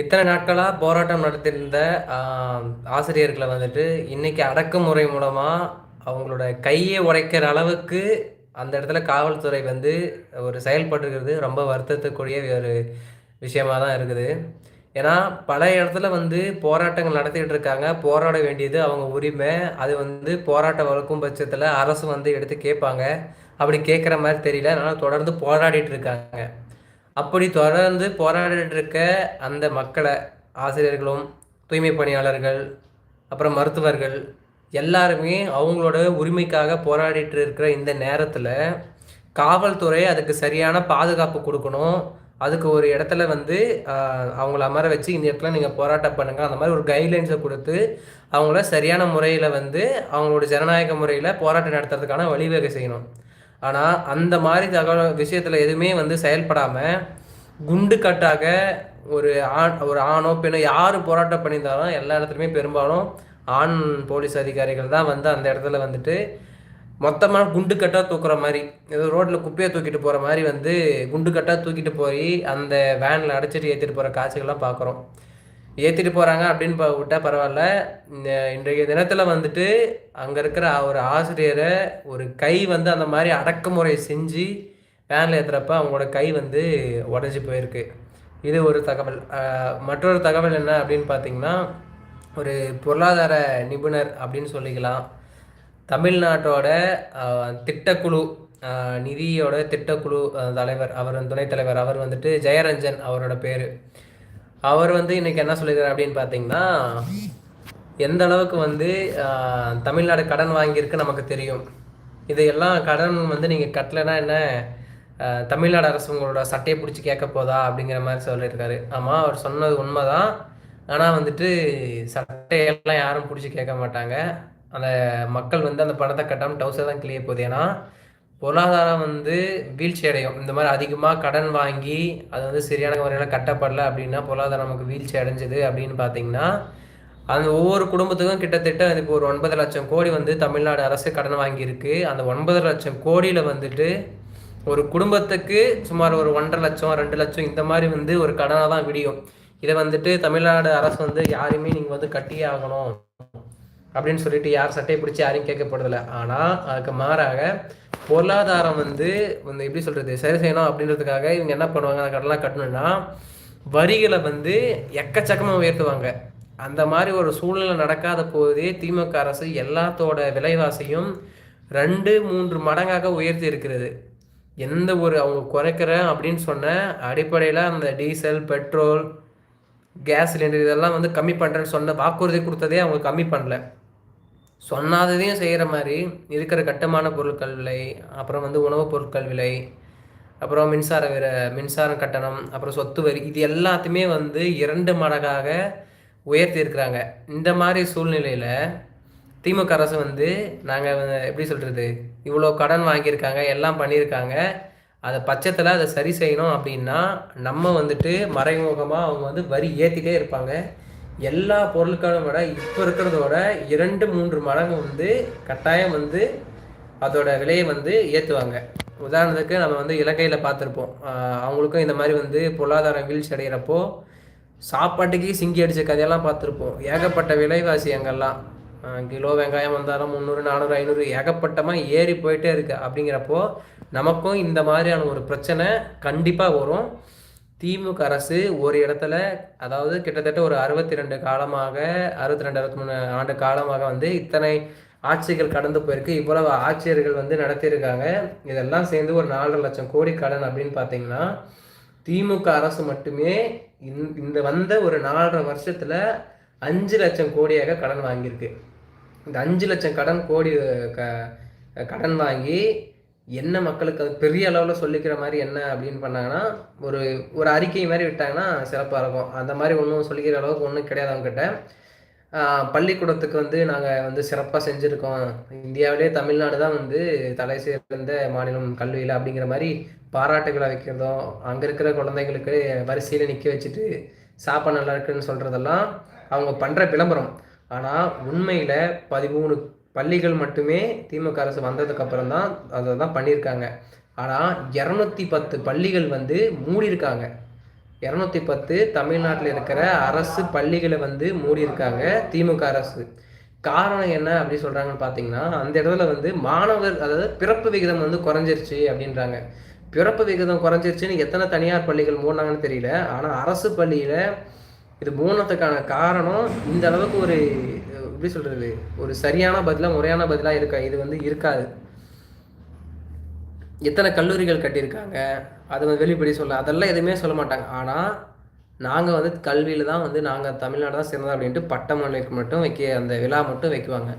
இத்தனை நாட்களாக போராட்டம் நடத்தியிருந்த ஆசிரியர்களை வந்துட்டு இன்னைக்கு அடக்குமுறை மூலமாக அவங்களோட கையை உடைக்கிற அளவுக்கு அந்த இடத்துல காவல்துறை வந்து ஒரு செயல்பட்டுருக்கிறது. ரொம்ப வருத்தத்துக்குரிய ஒரு விஷயமாக தான் இருக்குது. ஏன்னா பல இடத்துல வந்து போராட்டங்கள் நடத்திக்கிட்டு இருக்காங்க. போராட வேண்டியது அவங்க உரிமை. அது வந்து போராட்டம் வளர்க்கும் பட்சத்தில் அரசு வந்து எடுத்து கேட்பாங்க. அப்படி கேட்குற மாதிரி தெரியல. அதனால் தொடர்ந்து போராடிட்டு இருக்காங்க. அப்படி தொடர்ந்து போராடிட்டு இருக்க அந்த மக்களை ஆசிரியர்களும் தூய்மை பணியாளர்கள் அப்புறம் மருத்துவர்கள் எல்லாருமே அவங்களோட உரிமைக்காக போராடிட்டு இருக்கிற இந்த நேரத்தில் காவல்துறை அதுக்கு சரியான பாதுகாப்பு கொடுக்கணும். அதுக்கு ஒரு இடத்துல வந்து அவங்கள அமர வச்சு இந்த இடத்துல நீங்கள் போராட்டம் பண்ணுங்கள் அந்த மாதிரி ஒரு கைட்லைன்ஸை கொடுத்து அவங்கள சரியான முறையில் வந்து அவங்களோட ஜனநாயக முறையில் போராட்டம் நடத்துறதுக்கான வழிவகை செய்யணும். ஆனால் அந்த மாதிரி தகவல் விஷயத்தில் எதுவுமே வந்து செயல்படாமல் குண்டு கட்டாக ஒரு ஆண் ஒரு ஆணோ பெண்ணோ யார் போராட்டம் பண்ணியிருந்தாலும் எல்லா இடத்துலையுமே பெரும்பாலும் ஆண் போலீஸ் அதிகாரிகள் தான் வந்து அந்த இடத்துல வந்துட்டு மொத்தமாக குண்டு கட்டாக தூக்குற மாதிரி ஏதோ ரோட்டில் குப்பையை தூக்கிட்டு போகிற மாதிரி வந்து குண்டு கட்டாக தூக்கிட்டு போய் அந்த வேனில் அடைச்சிட்டு ஏற்றிட்டு போகிற காட்சிகள்லாம் பார்க்குறோம் ஏற்றிட்டு போகிறாங்க அப்படின்னு விட்டால் பரவாயில்ல. இன்றைய தினத்தில் வந்துட்டு அங்கே இருக்கிற ஒரு ஆசிரியரை ஒரு கை வந்து அந்த மாதிரி அடக்குமுறை செஞ்சு வேனில் ஏற்றுறப்ப அவங்களோட கை வந்து உடஞ்சி போயிருக்கு. இது ஒரு தகவல். மற்றொரு தகவல் என்ன அப்படின்னு பார்த்தீங்கன்னா ஒரு பொருளாதார நிபுணர் அப்படின்னு சொல்லிக்கலாம். தமிழ்நாட்டோட திட்டக்குழு நிதியோட திட்டக்குழு தலைவர் அவர் துணைத் தலைவர் அவர் வந்துட்டு ஜெயரஞ்சன் அவரோட பேர். அவர் வந்து இன்றைக்கி என்ன சொல்லியிருக்காரு அப்படின்னு பார்த்தீங்கன்னா எந்த அளவுக்கு வந்து தமிழ்நாடு கடன் வாங்கியிருக்கு நமக்கு தெரியும். இதையெல்லாம் கடன் வந்து நீங்கள் கட்டலைன்னா என்ன? தமிழ்நாடு அரசு உங்களோட சட்டையை பிடிச்சி கேட்க போதா அப்படிங்கிற மாதிரி சொல்லியிருக்காரு. ஆமாம் அவர் சொன்னது உண்மை தான் ஆனால் வந்துட்டு சட்டையெல்லாம் யாரும் பிடிச்சி கேட்க மாட்டாங்க. அந்த மக்கள் வந்து அந்த பணத்தை கட்டாமல் டவுசர் தான் கிளிய போகுது. ஏன்னா பொருளாதாரம் வந்து வீழ்ச்சி அடையும் இந்த மாதிரி அதிகமாக கடன் வாங்கி அது வந்து சரியான முறையில் கட்டப்படல அப்படின்னா பொருளாதாரம் நமக்கு வீழ்ச்சி அடைஞ்சது அப்படின்னு பார்த்தீங்கன்னா அந்த ஒவ்வொரு குடும்பத்துக்கும் கிட்டத்தட்ட இப்போ ஒரு ஒன்பது லட்சம் கோடி வந்து தமிழ்நாடு அரசு கடன் வாங்கியிருக்கு. அந்த ஒன்பது லட்சம் கோடியில் வந்துட்டு ஒரு குடும்பத்துக்கு சுமார் ஒரு ஒன்றரை லட்சம் ரெண்டு லட்சம் இந்த மாதிரி வந்து ஒரு கடனாக தான் விடியும். இதை வந்துட்டு தமிழ்நாடு அரசு வந்து யாருமே நீங்கள் வந்து கட்டியே ஆகணும். அப்படின்னு சொல்லிட்டு யார் சட்டையை பிடிச்சி யாரையும் கேட்கப்படுதில்ல ஆனால் அதுக்கு மாறாக பொருளாதாரம் வந்து வந்து எப்படி சொல்கிறது சரி செய்யணும் அப்படின்றதுக்காக இவங்க என்ன பண்ணுவாங்க அந்த கடலாம் கட்டணும்னா வரிகளை வந்து எக்கச்சக்கமாக உயர்த்துவாங்க. அந்த மாதிரி ஒரு சூழ்நிலை நடக்காத போதே திமுக அரசு எல்லாத்தோட விலைவாசியும் ரெண்டு மூன்று மடங்காக உயர்த்தி இருக்கிறது. எந்த ஒரு அவங்க குறைக்கிறேன் அப்படின்னு சொன்ன அடிப்படையில் அந்த டீசல் பெட்ரோல் கேஸ் சிலிண்டர் இதெல்லாம் வந்து கம்மி பண்ணுறேன்னு சொன்ன வாக்குறுதி கொடுத்ததே அவங்க கம்மி பண்ணல. சொன்னாததையும் செய்கிற மாதிரி இருக்கிற கட்டுமான பொருட்கள் விலை அப்புறம் வந்து உணவுப் பொருட்கள் விலை அப்புறம் மின்சார விர மின்சார கட்டணம் அப்புறம் சொத்து வரி இது எல்லாத்தையுமே வந்து இரண்டு மடங்காக உயர்த்தி இருக்கிறாங்க. இந்த மாதிரி சூழ்நிலையில் திமுக அரசு வந்து நாங்கள் எப்படி சொல்கிறது இவ்வளோ கடன் வாங்கியிருக்காங்க எல்லாம் பண்ணியிருக்காங்க. அதை பட்சத்தில் அதை சரி செய்யணும் அப்படின்னா நம்ம வந்துட்டு மறைமுகமாக அவங்க வந்து வரி ஏற்றிட்டே இருப்பாங்க. எல்லா பொருட்களும் விட இப்போ இருக்கிறதோட இரண்டு மூன்று மடங்கு வந்து கட்டாயம் வந்து அதோட விலையை வந்து ஏற்றுவாங்க உதாரணத்துக்கு நம்ம வந்து இலக்கையில் பார்த்துருப்போம். அவங்களுக்கும் இந்த மாதிரி வந்து பொருளாதாரம் வீழ்ச்சி அடைகிறப்போ சாப்பாட்டுக்கே சிங்கி அடித்த கதையெல்லாம் பார்த்துருப்போம். ஏகப்பட்ட விலைவாசி அங்கெல்லாம். கிலோ வெங்காயம் வந்தாலும் முந்நூறு நானூறு ஐநூறு ஏகப்பட்டமாக ஏறி போயிட்டே இருக்குது அப்படிங்கிறப்போ நமக்கும் இந்த மாதிரியான ஒரு பிரச்சனை கண்டிப்பாக வரும். திமுக அரசு ஒரு இடத்துல அதாவது கிட்டத்தட்ட ஒரு அறுபத்தி ரெண்டு காலமாக அறுபத்தி ரெண்டு அறுபத்தி மூணு ஆண்டு காலமாக வந்து இத்தனை ஆட்சிகள் கடந்து போயிருக்கு. இவ்வளவு ஆட்சியர்கள் வந்து நடத்தியிருக்காங்க. இதெல்லாம் சேர்ந்து ஒரு நாலரை லட்சம் கோடி கடன் அப்படின்னு பார்த்தீங்கன்னா திமுக அரசு மட்டுமே இந்த வந்த ஒரு நாலரை வருஷத்தில் அஞ்சு லட்சம் கோடியாக கடன் வாங்கியிருக்கு. இந்த அஞ்சு லட்சம் கடன் கோடி க கடன் வாங்கி என்ன மக்களுக்கு அது பெரிய அளவில் சொல்லிக்கிற மாதிரி என்ன அப்படின்னு பண்ணாங்கன்னா ஒரு ஒரு அறிக்கை மாதிரி விட்டாங்கன்னா சிறப்பாக இருக்கும். அந்த மாதிரி ஒன்றும் சொல்லிக்கிற அளவுக்கு ஒன்றும் கிடையாது அவங்ககிட்ட. பள்ளிக்கூடத்துக்கு வந்து நாங்கள் வந்து சிறப்பாக செஞ்சுருக்கோம். இந்தியாவிலே தமிழ்நாடு தான் வந்து தலை சேர்ந்த மாநிலம் கல்வியில் அப்படிங்கிற மாதிரி பாராட்டு விழா வைக்கிறதும் அங்கே இருக்கிற குழந்தைங்களுக்கு வரிசையில் நிற்க வச்சுட்டு சாப்பாடு நல்லா இருக்குன்னு சொல்கிறதெல்லாம் அவங்க பண்ணுற விளம்பரம். ஆனால் உண்மையில் பதிமூணு பள்ளிகள் மட்டுமே திமுக அரசு வந்ததுக்கு அப்புறம் தான் அதை தான் பண்ணியிருக்காங்க. ஆனால் இரநூத்தி பத்து பள்ளிகள் வந்து மூடியிருக்காங்க. இரநூத்தி பத்து தமிழ்நாட்டில் இருக்கிற அரசு பள்ளிகளை வந்து மூடியிருக்காங்க திமுக அரசு. காரணம் என்ன அப்படி சொல்கிறாங்கன்னு பார்த்தீங்கன்னா அந்த இடத்துல வந்து மாணவர் அதாவது பிறப்பு விகிதம் வந்து குறைஞ்சிருச்சு அப்படின்றாங்க. பிறப்பு விகிதம் குறைஞ்சிருச்சுன்னு எத்தனை தனியார் பள்ளிகள் மூடினாங்கன்னு தெரியல. ஆனால் அரசு பள்ளியில் இது மூணத்துக்கான காரணம் இந்த அளவுக்கு ஒரு எப்படி சொல்கிறது ஒரு சரியான பதிலாக முறையான பதிலாக இருக்கா இது வந்து இருக்காது. எத்தனை கல்லூரிகள் கட்டியிருக்காங்க அதை வந்து வெளிப்படி சொல்ல அதெல்லாம் எதுவுமே சொல்ல மாட்டாங்க. ஆனால் நாங்கள் வந்து கல்வியில் தான் வந்து நாங்கள் தமிழ்நாடு தான் சிறந்தது அப்படின்ட்டு பட்டமளிக்கு மட்டும் வைக்க அந்த விழா மட்டும் வைக்குவாங்க.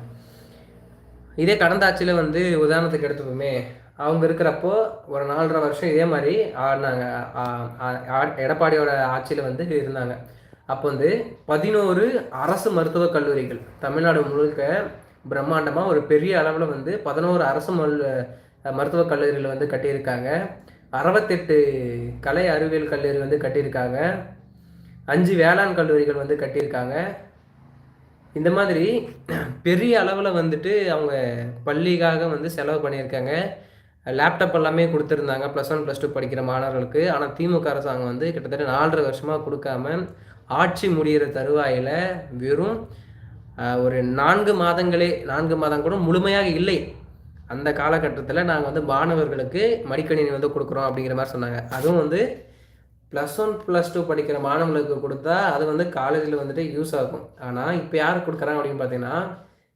இதே கடந்த ஆட்சியில் வந்து உதாரணத்துக்கு எடுத்துப்போமே அவங்க இருக்கிறப்போ ஒரு நாலரை வருஷம் இதே மாதிரி ஆடினாங்க. எடப்பாடியோட ஆட்சியில் வந்து இருந்தாங்க. அப்போ வந்து பதினோரு அரசு மருத்துவக் கல்லூரிகள். தமிழ்நாடு முழுக்க பிரம்மாண்டமாக ஒரு பெரிய அளவில் வந்து பதினோரு அரசு மருத்துவக் கல்லூரிகள் வந்து கட்டியிருக்காங்க. அறுபத்தெட்டு கலை அறிவியல் கல்லூரி வந்து கட்டியிருக்காங்க. அஞ்சு வேளாண் கல்லூரிகள் வந்து கட்டியிருக்காங்க. இந்த மாதிரி பெரிய அளவில் வந்துட்டு அவங்க பள்ளிக்காக வந்து செலவு பண்ணியிருக்காங்க. லேப்டாப் எல்லாமே கொடுத்துருந்தாங்க. ப்ளஸ் ஒன் ப்ளஸ் டூ படிக்கிற மாணவர்களுக்கு. ஆனால் திமுக அரசாங்கம் வந்து கிட்டத்தட்ட நாலரை வருஷமாக கொடுக்காம ஆட்சி முடிகிற தருவாயில் வெறும் ஒரு நான்கு மாதங்களே நான்கு மாதம் கூட முழுமையாக இல்லை. அந்த காலகட்டத்தில் நாங்கள் வந்து மாணவர்களுக்கு மடிக்கணினி வந்து கொடுக்குறோம் அப்படிங்கிற மாதிரி சொன்னாங்க. அதுவும் வந்து ப்ளஸ் ஒன் ப்ளஸ் டூ படிக்கிற மாணவர்களுக்கு கொடுத்தா அது வந்து காலேஜில் வந்துட்டு யூஸ் ஆகும். ஆனால் இப்போ யார் கொடுக்குறாங்க அப்படின்னு பார்த்தீங்கன்னா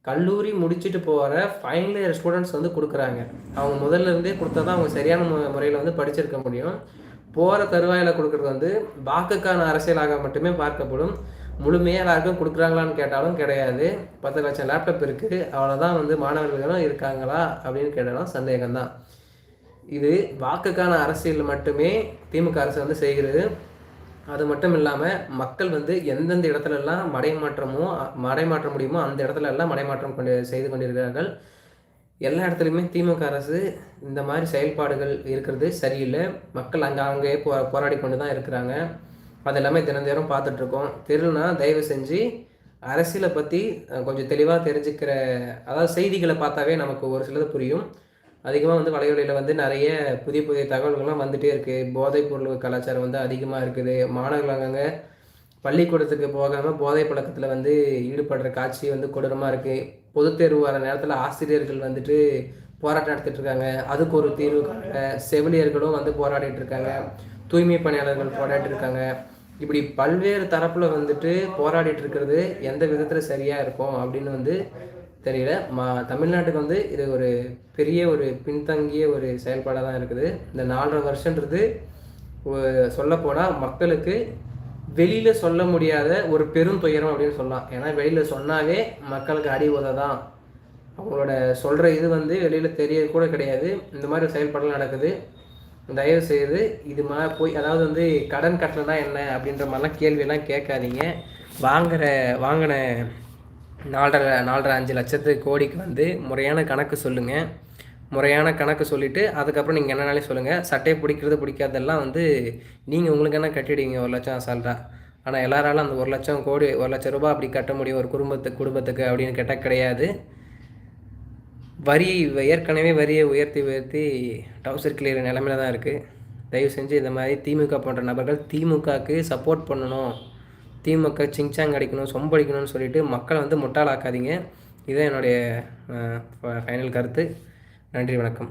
கல்லூரி முடிச்சுட்டு போகிற ஃபைனல் இயர் ஸ்டூடெண்ட்ஸ் வந்து கொடுக்குறாங்க. அவங்க முதல்ல இருந்தே கொடுத்தா தான் அவங்க சரியான மு முறையில் வந்து படிச்சிருக்க முடியும். போகிற தருவாயில் கொடுக்குறது வந்து வாக்குக்கான அரசியலாக மட்டுமே பார்க்கப்படும். முழுமையாக எல்லாருக்கும் கொடுக்குறாங்களான்னு கேட்டாலும் கிடையாது. பத்து லட்சம் லேப்டாப் இருக்குது அவ்வளோதான் வந்து மாணவர்களும் இருக்காங்களா அப்படின்னு கேட்டாலும் சந்தேகம்தான். இது வாக்குக்கான அரசியல் மட்டுமே திமுக அரசு வந்து செய்கிறது. அது மட்டும் இல்லாமல் மக்கள் வந்து எந்தெந்த இடத்துலலாம் மடைமாற்றமோ மடைமாற்ற முடியுமோ அந்த இடத்துல எல்லாம் மடைமாற்றம் கொண்டு செய்து கொண்டிருக்கிறார்கள். எல்லா இடத்துலையுமே திமுக அரசு இந்த மாதிரி செயல்பாடுகள் இருக்கிறது சரியில்லை. மக்கள் அங்கே அங்கேயே போ போராடி கொண்டு தான் இருக்கிறாங்க. அது எல்லாமே தினம் தினம் பார்த்துட்ருக்கோம். தெருனா தயவு செஞ்சு அரசியலை பற்றி கொஞ்சம் தெளிவாக தெரிஞ்சுக்கிற அதாவது செய்திகளை பார்த்தாவே நமக்கு ஒரு சிலது புரியும். அதிகமாக வந்து வலைவலையில் வந்து நிறைய புதிய புதிய தகவல்கள்லாம் வந்துகிட்டே இருக்குது போதைப் பொருள் கலாச்சாரம் வந்து அதிகமாக இருக்குது. மாணவர்கள் அங்கங்கே பள்ளிக்கூடத்துக்கு போகாமல் போதை பழக்கத்தில் வந்து ஈடுபடுற காட்சி வந்து கொடூரமாக இருக்குது பொது தேர்வு வர நேரத்தில் ஆசிரியர்கள் வந்துட்டு போராட்டம் நடத்திட்டு இருக்காங்க. அதுக்கு ஒரு தீர்வு செவிலியர்களும் வந்து போராடிட்டு இருக்காங்க. தூய்மை பணியாளர்கள் போராடிட்டு இருக்காங்க. இப்படி பல்வேறு தரப்பில் வந்துட்டு போராடிட்டு இருக்கிறது எந்த விதத்தில் சரியாக இருக்கும் அப்படின்னு வந்து தெரியல. மா தமிழ்நாட்டுக்கு வந்து இது ஒரு பெரிய ஒரு பின்தங்கிய ஒரு செயல்பாடாக தான் இருக்குது. இந்த நாலரை வருஷன்றது சொல்லப்போனால் மக்களுக்கு வெளியில் சொல்ல முடியாத ஒரு பெரும் துயரம் அப்படின்னு சொல்லலாம். ஏன்னா வெளியில் சொன்னாவே மக்களுக்கு அடி உதை தான் அவங்களோட சொல்கிற இது வந்து வெளியில் தெரியது கூட கிடையாது. இந்த மாதிரி செயல்பாடுகள் நடக்குது. தயவு செய்து இது மாதிரி போய் அதாவது வந்து கடன் கட்டலைன்னா என்ன அப்படின்ற மாதிரிலாம் கேள்வியெல்லாம் கேட்காதீங்க. வாங்குகிற வாங்கின நாலரை நாலரை அஞ்சு லட்சத்து கோடிக்கு வந்து முறையான கணக்கு சொல்லுங்கள் முறையான கணக்கு சொல்லிவிட்டு அதுக்கப்புறம் நீங்கள் என்னனாலே சொல்லுங்கள் சட்டையை பிடிக்கிறது பிடிக்காதெல்லாம் வந்து நீங்கள் உங்களுக்கு என்ன கட்டிடுவீங்க? ஒரு லட்சம் அசால்ட்டாக ஆனால் எல்லாராலும் அந்த ஒரு லட்சம் கோடி ஒரு லட்சம் ரூபாய் அப்படி கட்ட முடியும் ஒரு குடும்பத்துக்கு குடும்பத்துக்கு அப்படின்னு கேட்டால் கிடையாது. வரி ஏற்கனவே வரியை உயர்த்தி உயர்த்தி டவுசர் கிளியர் நிலமையில தான் இருக்குது தயவு செஞ்சு இந்த மாதிரி திமுக போன்ற நபர்கள் திமுகவுக்கு சப்போர்ட் பண்ணணும். திமுக சிங்சாங் அடிக்கணும் சொம்படிக்கணும்னு சொல்லிட்டு மக்களை வந்து முட்டாளாக்காதீங்க. இதுதான் என்னுடைய ஃபைனல் கருத்து. நன்றி வணக்கம்.